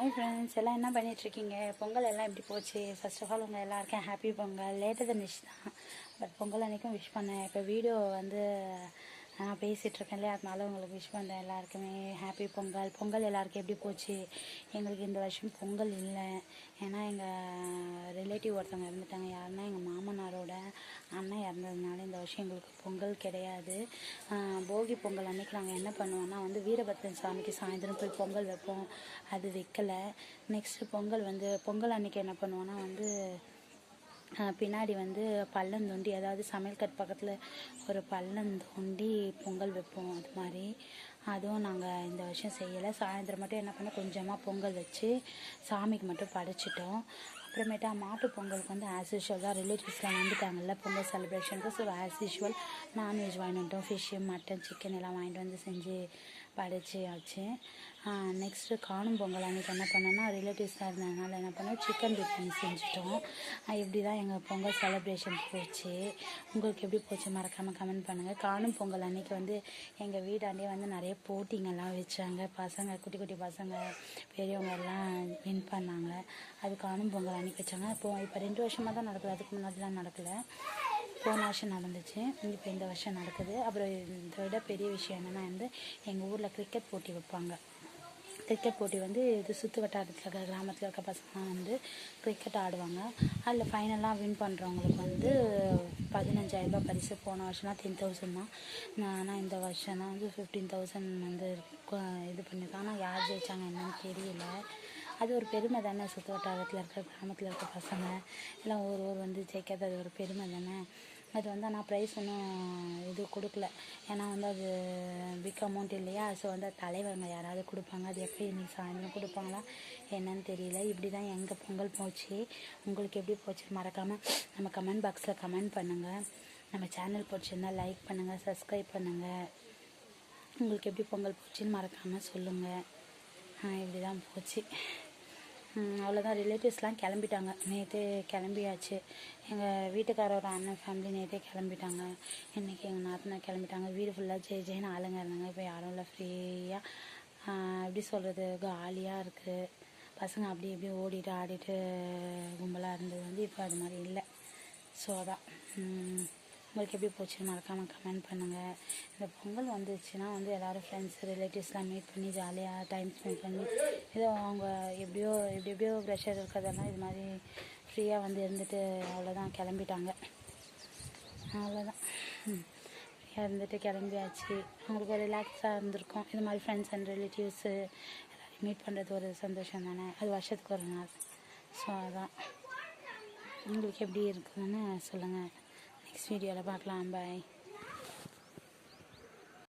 Hi friends எல்லாம் என்ன பண்ணிகிட்ருக்கீங்க பொங்கல் எல்லாம் எப்படி போச்சு? ஃபர்ஸ்ட் ஆஃப் ஆல் உங்கள் எல்லாருக்கும் ஹாப்பி பொங்கல். லேட்டர் தன் விஷ் தான். பட் பொங்கல் அன்றைக்கும் விஷ் பண்ணேன். இப்போ வீடியோ வந்து நான் பேசிகிட்டு இருக்கேன் இல்லையா அதனால உங்களுக்கு விஷ் பண்ணுறேன் எல்லாருக்குமே ஹாப்பி பொங்கல். பொங்கல் எல்லாருக்கும் எப்படி போச்சு? எங்களுக்கு இந்த வருஷம் பொங்கல் இல்லை. ஏன்னா எங்கள் ரிலேட்டிவ் ஒருத்தவங்க இறந்துட்டாங்க. யாருன்னா எங்கள் மாமனாரோட அண்ணன் இறந்ததுனால இந்த வருஷம் எங்களுக்கு பொங்கல் கிடையாது. போகி பொங்கல் அன்னைக்கு நாங்கள் என்ன பண்ணுவோம்னா வந்து வீரபத்ரன் சாமிக்கு சாயந்தரம் போய் பொங்கல் வைப்போம். அது வைக்கல. நெக்ஸ்ட்டு பொங்கல் வந்து பொங்கல் அன்னைக்கு என்ன பண்ணுவோன்னா வந்து பின்னாடி வந்து பள்ளம் தோண்டி அதாவது சமையல் கட் பக்கத்தில் ஒரு பள்ளம் தோண்டி பொங்கல் வைப்போம் அது மாதிரி. அதுவும் நாங்கள் இந்த வருஷம் செய்யலை. சாயந்தரம் மட்டும் என்ன பண்ணோம் கொஞ்சமாக பொங்கல் வச்சு சாமிக்கு மட்டும் படைச்சிட்டோம். அப்புறமேட்டா மாட்டு பொங்கலுக்கு வந்து ஆஸ் யூஷுவல் தான் ரிலேட்டிவ்ஸ்லாம் வந்துட்டாங்கல்ல Pongal செலிப்ரேஷனுக்கு so as usual non veg வாங்கிட்டு வந்துட்டோம். ஃபிஷ்ஷு மட்டன் சிக்கன் எல்லாம் வாங்கிட்டு வந்து செஞ்சு படைச்சி ஆச்சு நெக்ஸ்ட்டு காணும் பொங்கல் அன்றைக்கி என்ன பண்ணோன்னா ரிலேட்டிவ்ஸாக இருந்ததுனால என்ன பண்ணோம் சிக்கன் பிரியாணி செஞ்சுட்டோம். இப்படி தான் எங்கள் பொங்கல் செலிப்ரேஷன் போச்சு. உங்களுக்கு எப்படி போச்சு மறக்காமல் கமெண்ட் பண்ணுங்கள் காணும் பொங்கல் அன்றைக்கி வந்து எங்கள் வீடாண்டே வந்து நிறைய போட்டிங்கெல்லாம் வச்சாங்க. பசங்க குட்டி குட்டி பசங்க பெரியவங்க எல்லாம் வின் பண்ணாங்க. அது காணும் பொங்கல் அன்றைக்கி வச்சாங்க. இப்போ இப்போ ரெண்டு வருஷமாக தான் நடக்குது. அதுக்கு முன்னாடிலாம் நடக்கலை. போன வருஷம் நடந்துச்சு. இப்போ இந்த வருஷம் நடக்குது. அப்புறம் இதை விட பெரிய விஷயம் என்னென்னா வந்து எங்கள் ஊரில் கிரிக்கெட் போட்டி வைப்பாங்க. கிரிக்கெட் போட்டி வந்து இது சுற்று வட்டாரத்தில் இருக்கிற கிராமத்தில் இருக்க பசங்க வந்து கிரிக்கெட் ஆடுவாங்க. அதில் ஃபைனலாக வின் பண்ணுறவங்களுக்கு வந்து பதினஞ்சாயிரரூபா பரிசு. போன வருஷம்லாம் டென் தௌசண்ட் தான். ஆனால் இந்த வருஷம் தான் வந்து ஃபிஃப்டீன் தௌசண்ட் வந்து இது பண்ணியிருக்காங்க ஆனால் யார் ஜெயிச்சாங்க என்னன்னு தெரியல. அது ஒரு பெருமை தானே சுற்று வட்டாரத்தில் இருக்கிற கிராமத்தில் இருக்க பசங்க. எல்லாம் ஒரு ஊர் வந்து ஜெயிக்கிறது அது ஒரு பெருமை தானே. அது வந்து ஆனால் ப்ரைஸ் ஒன்றும் இது கொடுக்கல. ஏன்னா வந்து அது பிக் அமௌண்ட் இல்லையா? ஸோ வந்து தலைவருங்க யாராவது கொடுப்பாங்க. அது எப்படி இன்னைக்கு சாயந்தரம் கொடுப்பாங்களா என்னன்னு தெரியல. இப்படி தான் எங்கள் பொங்கல் போச்சு. உங்களுக்கு எப்படி போச்சு மறக்காமல் நம்ம கமெண்ட் பாக்ஸில் கமெண்ட் பண்ணுங்கள் நம்ம சேனல் பிடிச்சிருந்தா லைக் பண்ணுங்கள் சப்ஸ்கிரைப் பண்ணுங்கள் உங்களுக்கு எப்படி பொங்கல் போச்சுன்னு மறக்காமல் சொல்லுங்கள் இப்படி தான் போச்சு. அவ்வளோதான் ரிலேட்டிவ்ஸ்லாம் கிளம்பிட்டாங்க. நேற்று கிளம்பியாச்சு. எங்கள் வீட்டுக்காரோட அண்ணன் ஃபேமிலி நேற்றே கிளம்பிட்டாங்க. இன்றைக்கி எங்கள் நாத்தனா கிளம்பிட்டாங்க. வீடு ஃபுல்லாக ஜெய் ஜெயின்னு ஆளுங்க இருந்தாங்க. இப்போ யாரும் இல்லை. ஃப்ரீயாக எப்படி சொல்கிறது காலியாக இருக்குது பசங்க அப்படி இப்படி ஓடிட்டு ஆடிட்டு கும்பலாக இருந்தது வந்து இப்போ அது மாதிரி இல்லை. ஸோ அதான். உங்களுக்கு எப்படி போச்சுன்னு மறக்காமல் கமெண்ட் பண்ணுங்கள் இந்த பொங்கல் வந்துச்சுன்னா வந்து எல்லோரும் ஃப்ரெண்ட்ஸ் ரிலேட்டிவ்ஸ்லாம் மீட் பண்ணி ஜாலியாக டைம் ஸ்பெண்ட் பண்ணி ஏதோ அவங்க எப்படியோ எப்படி எப்படியோ ப்ரெஷர் இருக்கிறதெல்லாம் இது மாதிரி ஃப்ரீயாக வந்து இருந்துட்டு அவ்வளோதான் கிளம்பிட்டாங்க. அவ்வளோதான் ஃப்ரீயாக இருந்துட்டு கிளம்பியாச்சு. அவங்களுக்கு ஒரு ரிலாக்ஸாக இருந்திருக்கும். இது மாதிரி ஃப்ரெண்ட்ஸ் அண்ட் ரிலேட்டிவ்ஸு எல்லாரையும் மீட் பண்ணுறது ஒரு சந்தோஷம் தானே? அது வருஷத்துக்கு ஒரு நாள். ஸோ அதான். உங்களுக்கு எப்படி இருக்குதுன்னு சொல்லுங்கள் 叙利亚巴格兰 Bay。